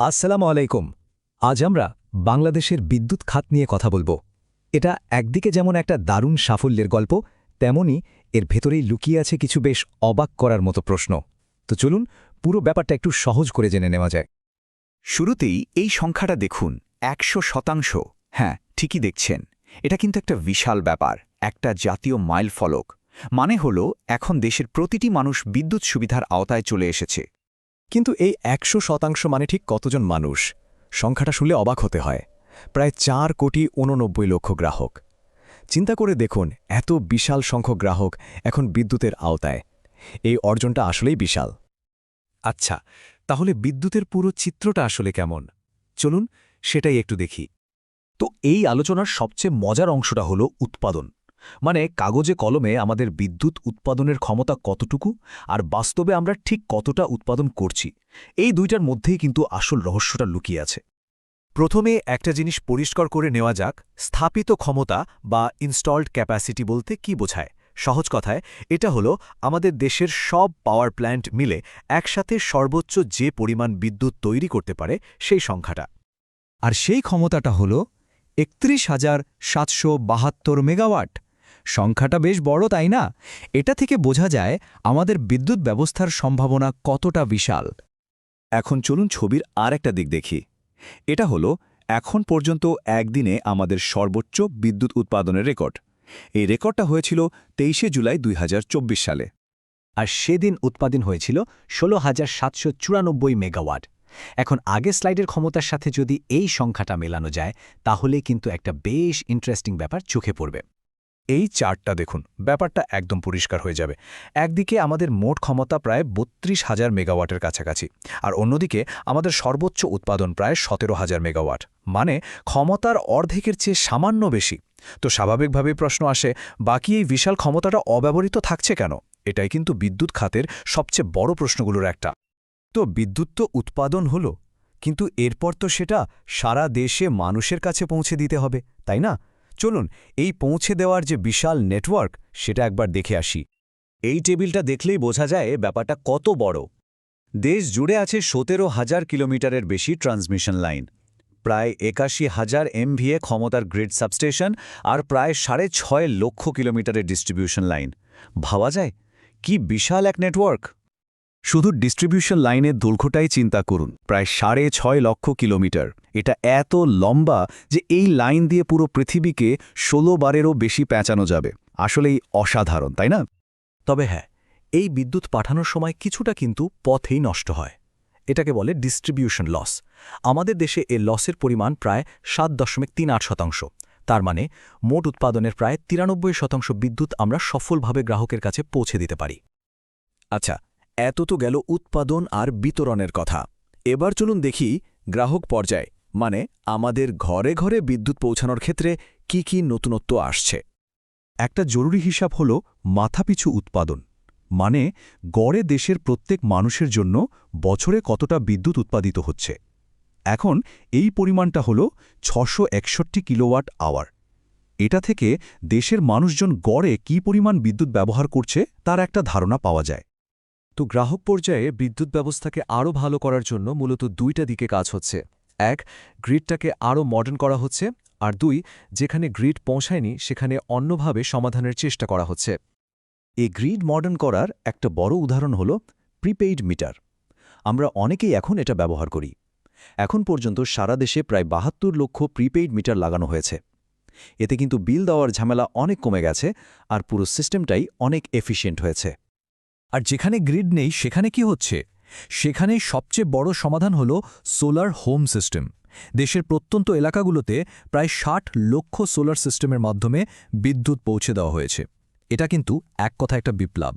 আসসালামু আলাইকুম। আজ আমরা বাংলাদেশের বিদ্যুৎ খাত নিয়ে কথা বলব। এটা একদিকে যেমন একটা দারুণ সাফল্যের গল্প, তেমনি এর ভেতরেই লুকিয়ে আছে কিছু বেশ অবাক করার মতো প্রশ্ন। তো চলুন পুরো ব্যাপারটা একটু সহজ করে জেনে নেওয়া যায় শুরুতেই এই সংখ্যাটা দেখুন, একশো শতাংশ। হ্যাঁ ঠিকই দেখছেন। এটা কিন্তু একটা বিশাল ব্যাপার, একটা জাতীয় মাইল ফলক। মানে হল, এখন দেশের প্রতিটি মানুষ বিদ্যুৎ সুবিধার আওতায় চলে এসেছে। কিন্তু এই একশো শতাংশ মানে ঠিক কতজন মানুষ? সংখ্যাটা শুনলে অবাক হতে হয়। প্রায় চার কোটি উননব্বই লক্ষ গ্রাহক। চিন্তা করে দেখুন, এত বিশাল সংখ্যক গ্রাহক এখন বিদ্যুতের আওতায়। এই অর্জনটা আসলেই বিশাল। আচ্ছা তাহলে বিদ্যুতের পুরো চিত্রটা আসলে কেমন? চলুন সেটাই একটু দেখি। তো এই আলোচনার সবচেয়ে মজার অংশটা হলো উৎপাদন। মানে কাগজে কলমে আমাদের বিদ্যুৎ উৎপাদনের ক্ষমতা কতটুকু আর বাস্তবে আমরা ঠিক কতটা উৎপাদন করছি, এই দুইটার মধ্যেই কিন্তু আসল রহস্যটা লুকিয়ে আছে। প্রথমে একটা জিনিস পরিষ্কার করে নেওয়া যাক, স্থাপিত ক্ষমতা বা ইনস্টলড ক্যাপাসিটি বলতে কি বোঝায়? সহজ কথায়, এটা হলো আমাদের দেশের সব পাওয়ার প্ল্যান্ট মিলে একসাথে সর্বোচ্চ যে পরিমাণ বিদ্যুৎ তৈরি করতে পারে সেই সংখ্যাটা। আর সেই ক্ষমতাটা হল একত্রিশ হাজার সাতশো বাহাত্তর মেগাওয়াট। সংখ্যাটা বেশ বড়, তাই না? এটা থেকে বোঝা যায় আমাদের বিদ্যুৎ ব্যবস্থার সম্ভাবনা কতটা বিশাল। এখন চলুন ছবির আর একটা দিক দেখি। এটা হলো, এখন পর্যন্ত একদিনে আমাদের সর্বোচ্চ বিদ্যুৎ উৎপাদনের রেকর্ড। এই রেকর্ডটা হয়েছিল তেইশে জুলাই দুই হাজার চব্বিশ সালে। আর সেদিন উৎপাদন হয়েছিল ষোলো হাজার সাতশো চুরানব্বই মেগাওয়াট। এখন আগের স্লাইডের ক্ষমতার সাথে যদি এই সংখ্যাটা মেলানো যায়, তাহলে কিন্তু একটা বেশ ইন্টারেস্টিং ব্যাপার চোখে পড়বে। এই চার্টটা দেখুন, ব্যাপারটা একদম পরিষ্কার হয়ে যাবে। একদিকে আমাদের মোট ক্ষমতা প্রায় বত্রিশ হাজার মেগাওয়াটের কাছাকাছি, আর অন্যদিকে আমাদের সর্বোচ্চ উৎপাদন প্রায় সতেরো হাজার মেগাওয়াট। মানে ক্ষমতার অর্ধেকের চেয়ে সামান্য বেশি। তো স্বাভাবিকভাবেই প্রশ্ন আসে, বাকি এই বিশাল ক্ষমতাটা অব্যবহৃত থাকছে কেন? এটাই কিন্তু বিদ্যুৎ খাতের সবচেয়ে বড় প্রশ্নগুলোর একটা। তো বিদ্যুৎ তো উৎপাদন হলো, কিন্তু এরপর তো সেটা সারা দেশে মানুষের কাছে পৌঁছে দিতে হবে, তাই না? চলুন, এই পৌঁছে দেওয়ার যে বিশাল নেটওয়ার্ক সেটা একবার দেখে আসি। এই টেবিলটা দেখলেই বোঝা যায় ব্যাপারটা কত বড়। দেশ জুড়ে আছে সতেরো হাজার কিলোমিটারের বেশি ট্রান্সমিশন লাইন প্রায় একাশি হাজার এমভিএ ক্ষমতার গ্রিড সাবস্টেশন আর প্রায় সাড়ে ছয় লক্ষ কিলোমিটারের ডিস্ট্রিবিউশন লাইন ভাবা যায়, কি বিশাল এক নেটওয়ার্ক শুধু ডিস্ট্রিবিউশন লাইনের দৈর্ঘ্যটাই চিন্তা করুন, প্রায় সাড়ে ছয় লক্ষ কিলোমিটার। এটা এত লম্বা যে এই লাইন দিয়ে পুরো পৃথিবীকে ষোলো বারেরও বেশি পেঁচানো যাবে। আসলেই অসাধারণ, তাই না? তবে হ্যাঁ এই বিদ্যুৎ পাঠানোর সময় কিছুটা কিন্তু পথেই নষ্ট হয়। এটাকে বলে ডিস্ট্রিবিউশন লস আমাদের দেশে এ লসের পরিমাণ প্রায় সাত দশমিক তিন আট শতাংশ। তার মানে মোট উৎপাদনের প্রায় তিরানব্বই শতাংশ বিদ্যুৎ আমরা সফলভাবে গ্রাহকের কাছে পৌঁছে দিতে পারি। আচ্ছা এত তো গেল উৎপাদন আর বিতরণের কথা। এবার চলুন দেখি গ্রাহক পর্যায়ে মানে আমাদের ঘরে ঘরে বিদ্যুৎ পৌঁছানোর ক্ষেত্রে কি কি নতুনত্ব আসছে। একটা জরুরি হিসাব হল মাথাপিছু উৎপাদন মানে গড়ে দেশের প্রত্যেক মানুষের জন্য বছরে কতটা বিদ্যুৎ উৎপাদিত হচ্ছে। এখন এই পরিমাণটা হল ছশো কিলোওয়াট আওয়ার। এটা থেকে দেশের মানুষজন গড়ে কি পরিমাণ বিদ্যুৎ ব্যবহার করছে তার একটা ধারণা পাওয়া যায়। তো গ্রাহক পর্যায়ে বিদ্যুৎ ব্যবস্থাকে আরও ভালো করার জন্য মূলত দুইটা দিকে কাজ হচ্ছে। এক, গ্রিডটাকে আরও মডার্ন করা হচ্ছে। আর দুই, যেখানে গ্রিড পৌঁছায়নি, সেখানে অন্যভাবে সমাধানের চেষ্টা করা হচ্ছে। এই গ্রিড মডার্ন করার একটা বড় উদাহরণ হল প্রিপেইড মিটার আমরা অনেকেই এখন এটা ব্যবহার করি। এখন পর্যন্ত সারা দেশে প্রায় বাহাত্তর লক্ষ প্রিপেইড মিটার লাগানো হয়েছে। এতে কিন্তু বিল দেওয়ার ঝামেলা অনেক কমে গেছে আর পুরো সিস্টেমটাই অনেক এফিশিয়েন্ট হয়েছে। আর যেখানে গ্রিড নেই, সেখানে কি হচ্ছে? সেখানে সবচেয়ে বড় সমাধান হল সোলার হোম সিস্টেম দেশের প্রত্যন্ত এলাকাগুলোতে প্রায় ষাট লক্ষ সোলার সিস্টেমের মাধ্যমে বিদ্যুৎ পৌঁছে দেওয়া হয়েছে। এটা কিন্তু এক কথা একটা বিপ্লব।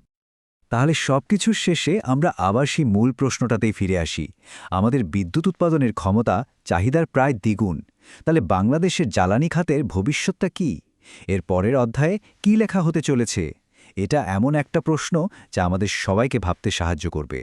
তাহলে সবকিছুর শেষে আমরা আবার সেই মূল প্রশ্নটাতেই ফিরে আসি। আমাদের বিদ্যুৎ উৎপাদনের ক্ষমতা, চাহিদার প্রায় দ্বিগুণ। তাহলে বাংলাদেশের জ্বালানি খাতের ভবিষ্যৎটা কি? এর পরের অধ্যায়ে কি লেখা হতে চলেছে? এটা এমন একটা প্রশ্ন যা আমাদের সবাইকে ভাবতে সাহায্য করবে।